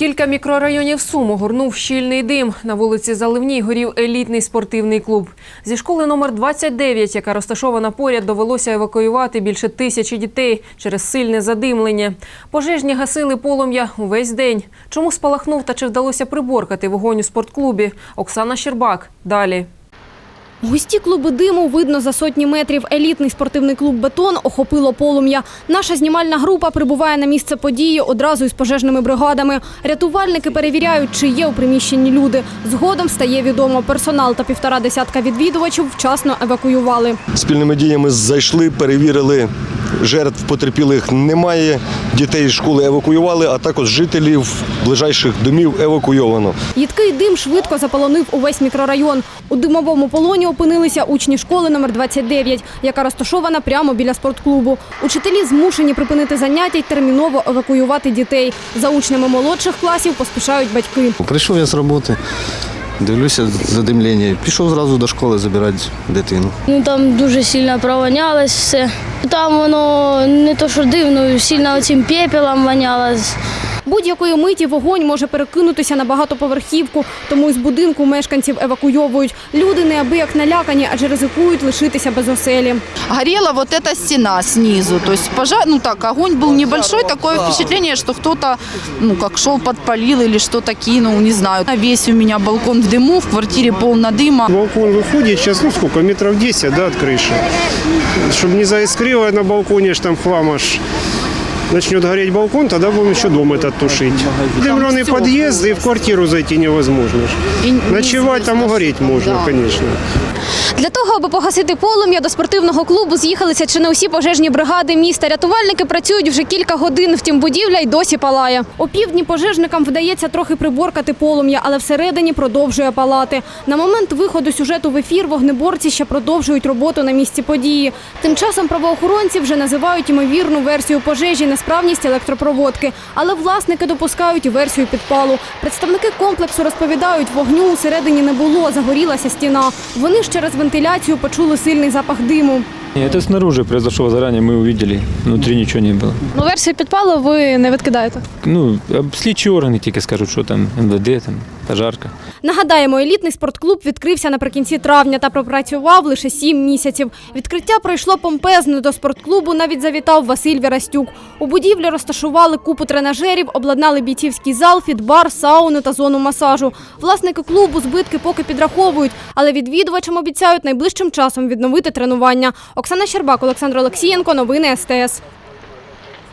Кілька мікрорайонів Сум огорнув щільний дим. На вулиці Заливній горів елітний спортивний клуб. Зі школи номер 29, яка розташована поряд, довелося евакуювати більше тисячі дітей через сильне задимлення. Пожежні гасили полум'я увесь день. Чому спалахнув та чи вдалося приборкати вогонь у спортклубі? Оксана Щербак. Далі. Густі клуби диму видно за сотні метрів. Елітний спортивний клуб «Бетон» охопило полум'я. Наша знімальна група прибуває на місце події одразу із пожежними бригадами. Рятувальники перевіряють, чи є у приміщенні люди. Згодом стає відомо, персонал та півтора десятка відвідувачів вчасно евакуювали. Спільними діями зайшли, перевірили жертв потерпілих немає. Дітей з школи евакуювали, а також жителів ближайших домів евакуйовано. Їдкий дим швидко заполонив увесь мікрорайон. У димовому полоні опинилися учні школи номер 29, яка розташована прямо біля спортклубу. Учителі змушені припинити заняття й терміново евакуювати дітей. За учнями молодших класів поспішають батьки. Прийшов я з роботи, дивлюся задимлення. Пішов зразу до школи забирати дитину. Ну там дуже сильно провонялось все. Там воно не то, що дивно, сильно цим пепелом вонялось. Будь-якої миті вогонь може перекинутися на багатоповерхівку, тому із будинку мешканців евакуйовують. Люди неабияк налякані, адже ризикують лишитися без оселі. горела вот эта стена снизу. То есть пожар, ну так, огонь был небольшой, такое впечатление, что кто-то, ну как шел, подпалил или что-то кинул, не знаю. Весь у меня балкон в дыму, в квартире полно дыма. Балкон выходит сейчас, ну сколько, метров 10, да, от крыши. Чтобы не заискрило на балконе, ж там хлам аж начнет гореть балкон, тогда будем еще дом этот тушить. Дымленый подъезд, и в квартиру зайти невозможно. ж. И не Ночевать там угореть можно, конечно. Для того, аби погасити полум'я, до спортивного клубу з'їхалися чи не усі пожежні бригади міста. Рятувальники працюють вже кілька годин, втім будівля й досі палає. О півдні пожежникам вдається трохи приборкати полум'я, але всередині продовжує палати. На момент виходу сюжету в ефір вогнеборці ще продовжують роботу на місці події. Тим часом правоохоронці вже називають ймовірну версію пожежі несправність електропроводки, але власники допускають версію підпалу. Представники комплексу розповідають, вогню усередині не було, загорілася стіна. Вони ж через вентиляцію почули сильний запах диму. Это снаружи произошло заранее, мы увидели. Внутри ничего не было. Ну, версію підпалу ви не відкидаєте. Ну, об- слідчі органи тільки скажуть, що там МВД, там пожарка. Нагадаємо, елітний спортклуб відкрився наприкінці травня та пропрацював лише сім місяців. Відкриття пройшло помпезно. До спортклубу навіть завітав Василь Вірастюк. У будівлі розташували купу тренажерів, обладнали бійцівський зал, фітбар, сауну та зону масажу. Власники клубу збитки поки підраховують, але відвідувачам обіцяють найближчим часом відновити тренування. Оксана Щербак, Олександр Олексієнко, новини СТС.